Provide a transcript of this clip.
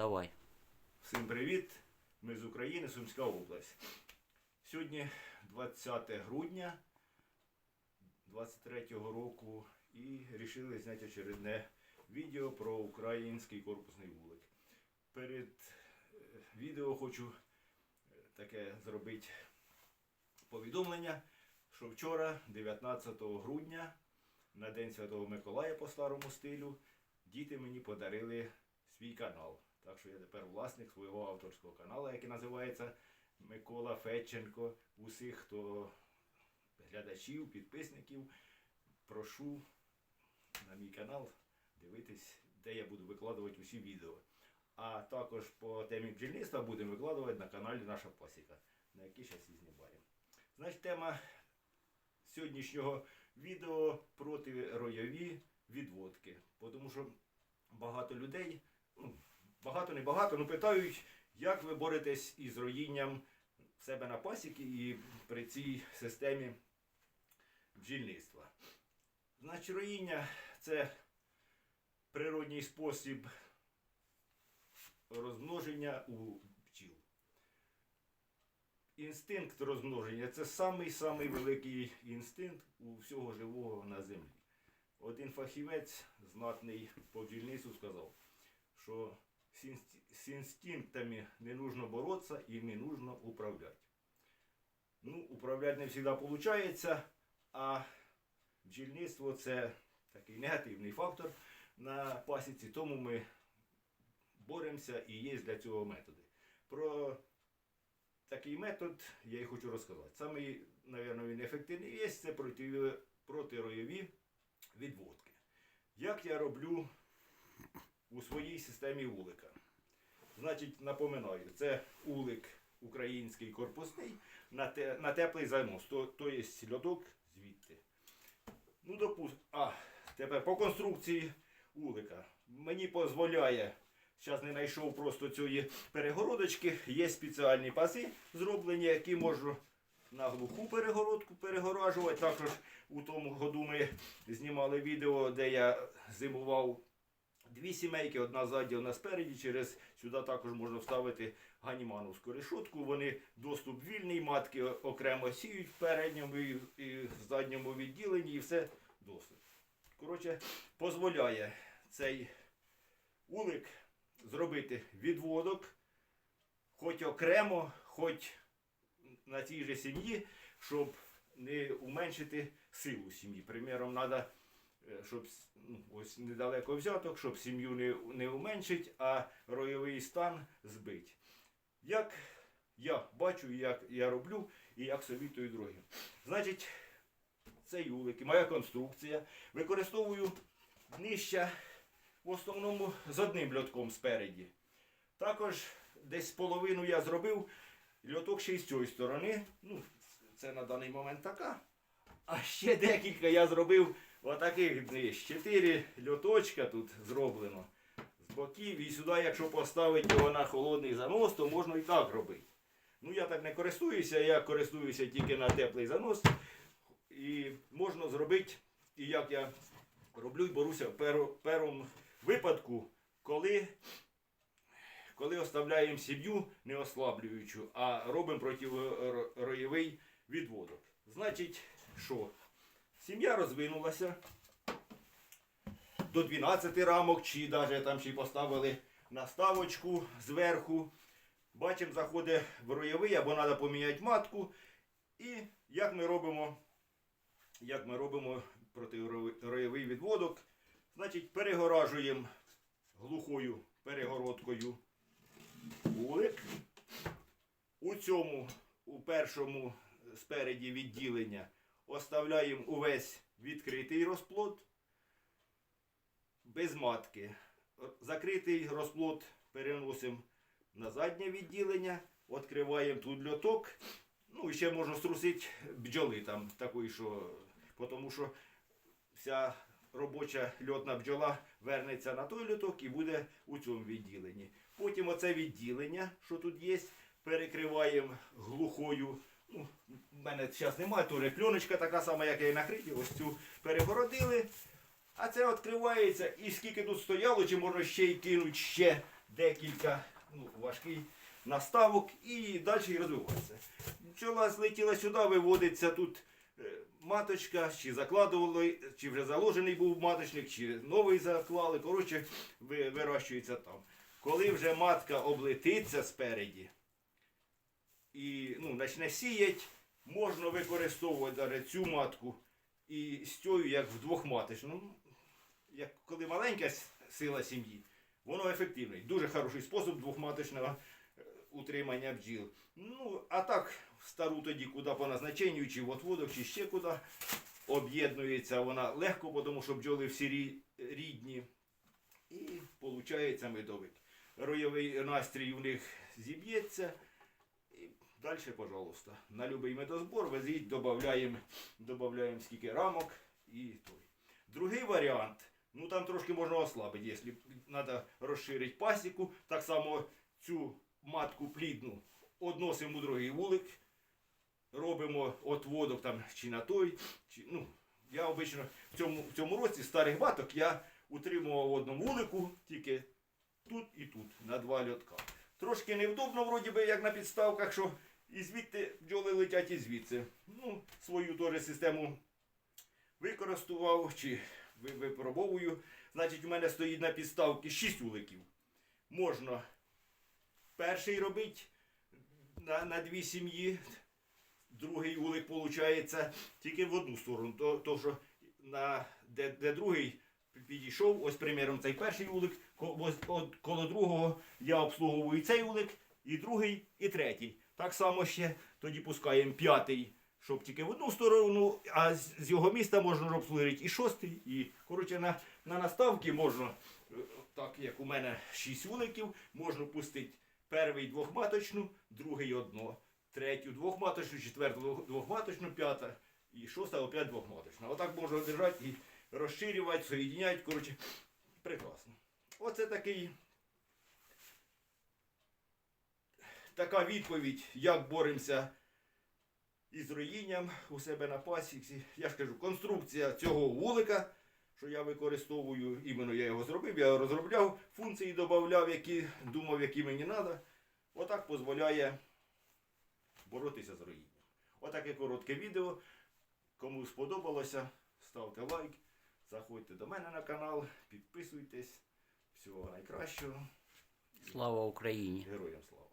Давай. Всім привіт! Ми з України, Сумська область. Сьогодні 20 грудня 23-го року і вирішили зняти очередне відео про український корпусний вулик. Перед е, відео хочу е, таке зробити повідомлення, що вчора, 19 грудня, на День Святого Миколая по старому стилю, діти мені подарили свій канал. Так що я тепер власник свого авторського каналу, який називається Микола Федченко. Усіх, хто глядачів, підписників, прошу на мій канал дивитись, де я буду викладувати усі відео. А також по темі бджільництва будемо викладувати на каналі Наша Пасіка, на який зараз і знімаємо. Значить, тема сьогоднішнього відео протироєві відводки. Тому що багато людей, багато не багато, ну питають, як ви боретесь із роїнням в себе на пасіки і при цій системі бджільництва. Значить, роїння це природній спосіб розмноження у бджіл. Інстинкт розмноження це самий-самий великий інстинкт у всього живого на землі. Один фахівець, знатний по бджільництву, сказав, що з інстинктами не нужно бороться, ими нужно управляти. Ну, управляти не завжди виходить, а бджільництво це такий негативний фактор на пасіці, тому ми боремося і є для цього методи. Про такий метод я і хочу розказати. Самий, мабуть, він ефективний є, це проти, протироєві відводки. Як я роблю у своїй системі улика? Значить, напоминаю, це улик український корпусний на, те, на теплий занос, то, то є льодок звідти. Ну, допустим, а, тепер по конструкції улика. Мені дозволяє, зараз не знайшов просто цієї перегородочки, є спеціальні паси зроблені, які можу на глуху перегородку перегоражувати. Також у тому году ми знімали відео, де я зимував дві сімейки, одна ззаді, одна спереді. Через сюди також можна вставити ганімановську решетку. Вони доступ вільний, матки окремо сіють в передньому і в задньому відділенні, і все досить. Коротше, дозволяє цей улик зробити відводок, хоч окремо, хоч на цій же сім'ї, щоб не уменшити силу сім'ї. Приміром, треба, щоб ну, ось недалеко взяток, щоб сім'ю не, не уменшить, а ройовий стан збить. Як я бачу, як я роблю і як совітую другим. Значить, цей улик і моя конструкція використовую нижче в основному з одним льотком спереді. Також десь половину я зробив льоток ще й з цієї сторони. Ну, це на даний момент така. А ще декілька я зробив отаких днищ. Чотири льоточка тут зроблено з боків. І сюди, якщо поставити його на холодний занос, то можна і так робити. Ну, я так не користуюся, я користуюся тільки на теплий занос. І можна зробити, і як я роблю і боруся в першому випадку, коли коли оставляємо сім'ю не ослаблюючу, а робимо протироєвий відводок. Значить, що? Сім'я розвинулася до 12 рамок, чи навіть там ще й поставили наставочку зверху. Бачимо, заходить в роєвий, або треба поміняти матку. І як ми робимо, як ми робимо протироєвий відводок, значить перегоражуємо глухою перегородкою вулик. У цьому, у першому спереді відділення оставляємо увесь відкритий розплод без матки. Закритий розплод переносимо на заднє відділення, відкриваємо тут льоток. Ну і ще можна струсити бджоли там такої, що, тому що вся робоча льотна бджола вернеться на той льоток і буде у цьому відділенні. Потім оце відділення, що тут є, перекриваємо глухою. В мене зараз немає, то пленочка така сама, як я і накриті. Ось цю перегородили. А це відкривається і скільки тут стояло, чи можна ще й кинути ще декілька ну, важкий наставок і далі розвиватися. Пчола злетіла сюди, виводиться тут е, маточка, чи закладували, чи вже заложений був маточник, чи новий заклали. Коротше, вирощується там. Коли вже матка облетиться спереді і ну, почне сіять, можна використовувати даже цю матку і з тою, як в двохматочну. Як коли маленька сила сім'ї, воно ефективний. Дуже хороший спосіб двохматочного е, утримання бджіл. Ну, а так, стару тоді куди по назначенню, чи в отводок, чи ще куди. Об'єднується вона легко, тому що бджоли всі рідні. І виходить медовик. Ройовий настрій у них зіб'ється. Далі, пожалуйста, на любий медозбор везіть, додаємо, додаємо скільки рамок і той. Другий варіант, ну там трошки можна ослабити, якщо треба розширити пасіку. Так само цю матку плідну односимо у другий вулик, робимо отводок там чи на той. Чи, ну, я обично в цьому, в цьому році старих маток я утримував в одному вулику, тільки тут і тут, на два льотка. Трошки невдобно, вроді би, як на підставках, що і звідти бджоли летять і звідси. Ну, свою теж систему використовував чи випробовую. Значить, у мене стоїть на підставці 6 вуликів. Можна перший робити на, на дві сім'ї, другий вулик виходить тільки в одну сторону. То, то що на, де, де другий підійшов, ось приміром цей перший вулик, ко- коло другого я обслуговую цей вулик, і другий, і третій. Так само ще тоді пускаємо п'ятий, щоб тільки в одну сторону, а з, його міста можна обслужити і шостий, і коротше на, на наставки можна, е, так як у мене шість вуликів, можна пустити перший двохматочну, другий одно, третю двохматочну, четверту двохматочну, п'ята і шоста опять двохматочна. Отак можна держати і розширювати, соєдиняти, коротше, прекрасно. Оце такий. Така відповідь, як боремося із роїнням у себе на пасіці. Я ж кажу, конструкція цього вулика, що я використовую, іменно я його зробив, я розробляв, функції додавав, які думав, які мені треба. Отак дозволяє боротися з роїнням. Отаке коротке відео. Кому сподобалося, ставте лайк, заходьте до мене на канал, підписуйтесь. Всього найкращого. Слава Україні! Героям слава!